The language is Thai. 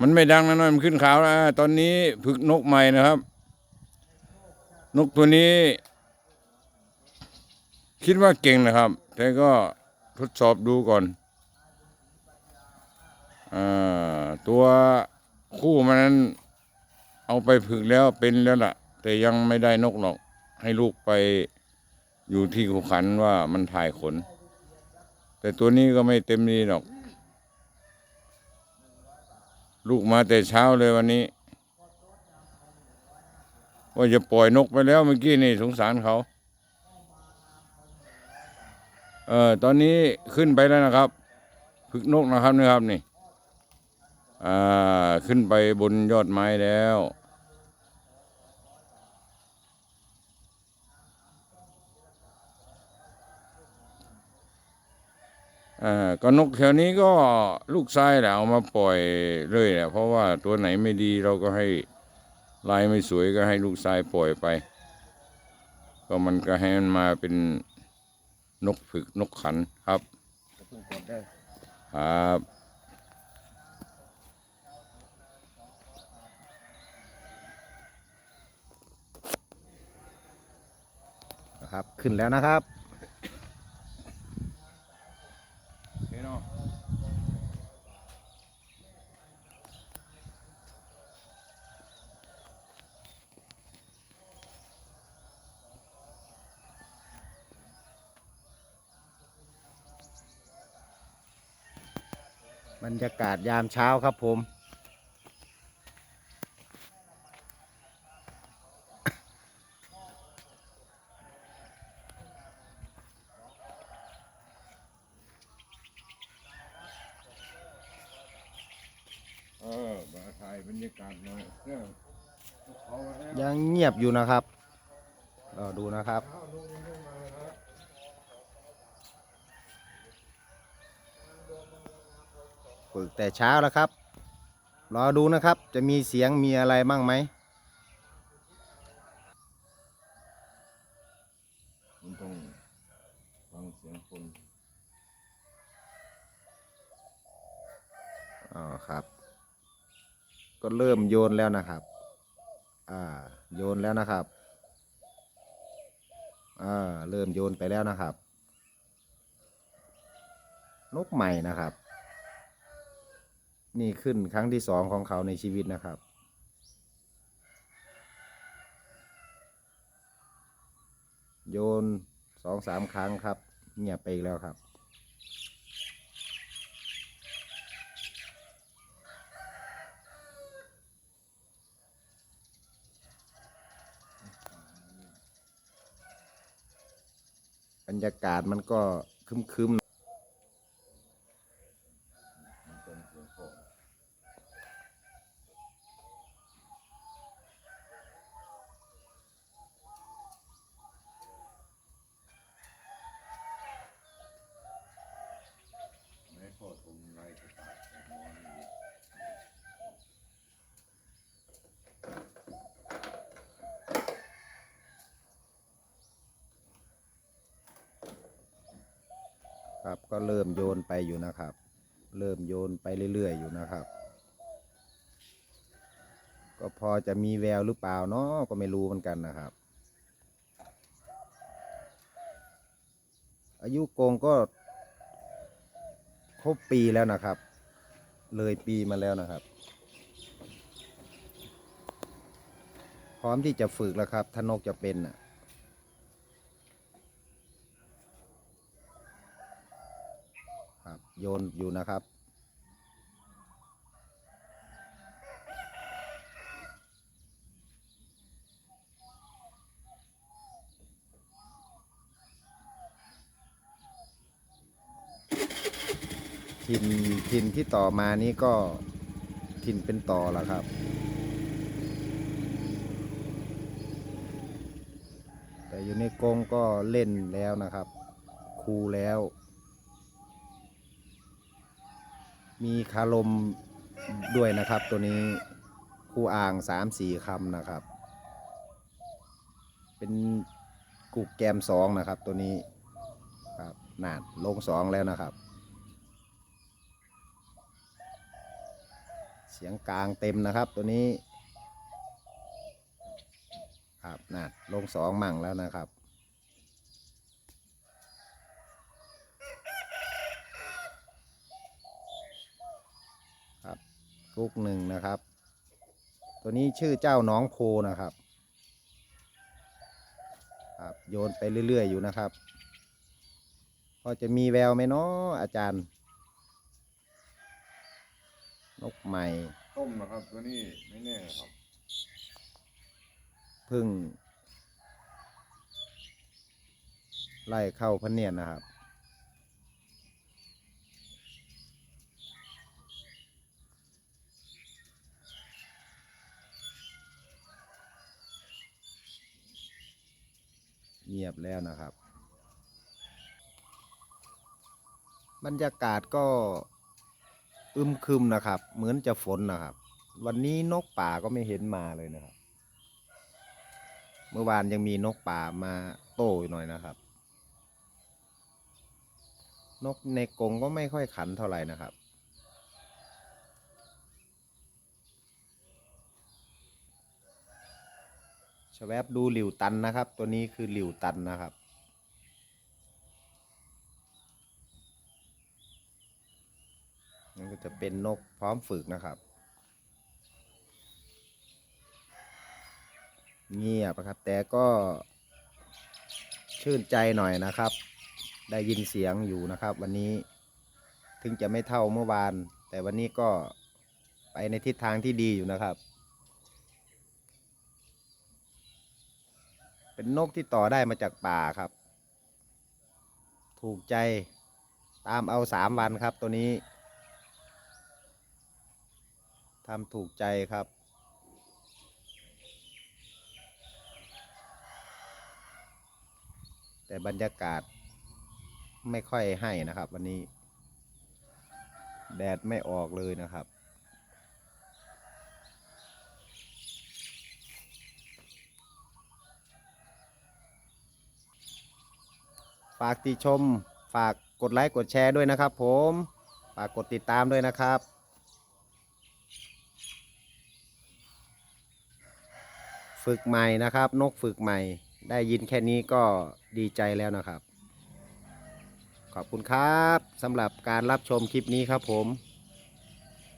มันไม่ดังนะน้อยมันขึ้นขาวแล้วตอนนี้ฝึกนกใหม่นะครับ นกตัวนี้ คิดว่าเก่งนะครับ แต่ก็ทดสอบดูก่อนอตัวคู่มันนั้น เอาไปฝึกแล้วเป็นแล้วล่ะ แต่ยังไม่ได้นกหรอก ให้ลูกไปอยู่ที่ขุขันว่ามันถ่ายขน แต่ตัวนี้ก็ไม่เต็มดีหรอก ลูกมาแต่เช้าเลยวันนี้ ว่าจะปล่อยนกไปแล้วเมื่อกี้นี่สงสารเขา เออตอนนี้ขึ้นไปแล้วนะครับ ฝึกนกนะครับนี่ครับนี่ อ่า ขึ้นไปบนยอดไม้แล้ว ก็นกแถวนี้ก็ลูกทรายแหละเอามาปล่อยเลยแหละเพราะว่าตัวไหนไม่ดีเราก็ให้ลายไม่สวยก็ให้ลูกทรายปล่อยไป ก็มันก็ให้มันมาเป็นนกฝึกนกขันครับครับครับขึ้นแล้วนะครับ บรรยากาศยามเช้าครับผม เออมาถ่ายบรรยากาศหน่อยเรื่องเขาแล้วยังเงียบอยู่นะครับรอดูนะครับ ฝึกแต่เช้าแล้วครับ รอดูนะครับ จะมีเสียงมีอะไรมั่งไหมมันต้องฟังเสียงคนอ๋อครับ ก็เริ่มโยนแล้วนะครับ อ่า โยนแล้วนะครับ อ่า เริ่มโยนไปแล้วนะครับนกใหม่นะครับ นี่ขึ้นครั้งที่สองของเขาในชีวิตนะครับ โยนสองสามครั้งครับ เงียบไปอีกแล้วครับ บรรยากาศมันก็คึมๆ ไม่พอตรงไรก็ตายแต่มองนี่ ครับ ก็เริ่มโยนไปอยู่นะครับ เริ่มโยนไปเรื่อยๆอยู่นะครับ ก็พอจะมีแววหรือเปล่าเนาะก็ไม่รู้เหมือนกันนะครับ อายุกงก็ครบปีแล้วนะครับ เลยปีมาแล้วนะครับ พร้อมที่จะฝึกแล้วครับถ้านกจะเป็นน่ะ ครับ โยนอยู่นะครับ ทินทินที่ต่อมานี้ก็ทินเป็นต่อแล้วครับ แต่อยู่ในกรงก็เล่นแล้วนะครับ คูแล้ว มีคารมด้วยนะครับ ตัวนี้คู่อ่างสามสี่คำนะครับ เป็นกุกแกมสองนะครับ ตัวนี้ครับนานลงสองแล้วนะครับ เสียงกลางเต็มนะครับตัวนี้ ครับน่ะลงสองมั่งแล้วนะครับลู กหนึ่งนะครับ ตัวนี้ชื่อเจ้าน้องโพนะครับครับโยนไปเรื่อย ๆ อยู่นะครับ พอจะมีแววไหมเนาะอาจารย์ นกใหม่ ต้มนะครับตัวนี้ไม่แน่ครับเพึ่งไล่เข้าพะเนียนนะครับ เงียบแล้วนะครับ บรรยากาศก็อึมครึมนะครับ เหมือนจะฝนนะครับ วันนี้นกป่าก็ไม่เห็นมาเลยนะครับ เมื่อวานยังมีนกป่ามาโต้อยู่หน่อยนะครับ นกในกรงก็ไม่ค่อยขันเท่าไหร่นะครับ ชแวบดูหลิวตันนะครับ ตัวนี้คือหลิวตันนะครับ นั่นก็จะเป็นนกพร้อมฝึกนะครับ เงียบนะครับ แต่ก็ชื่นใจหน่อยนะครับ ได้ยินเสียงอยู่นะครับ วันนี้ถึงจะไม่เท่าเมื่อวาน แต่วันนี้ก็ไปในทิศทางที่ดีอยู่นะครับ เป็นนกที่ต่อได้มาจากป่าครับ ถูกใจตามเอาสามวันครับตัวนี้ทำถูกใจครับ แต่บรรยากาศไม่ค่อยให้นะครับ วันนี้ แดดไม่ออกเลยนะครับ ฝากติชม ฝากกดไลค์กดแชร์ด้วยนะครับ ผมฝากกดติดตามด้วยนะครับฝึกใหม่นะครับ นกฝึกใหม่ ได้ยินแค่นี้ก็ดีใจแล้วนะครับ ขอบคุณครับสำหรับการรับชมคลิปนี้ครับผม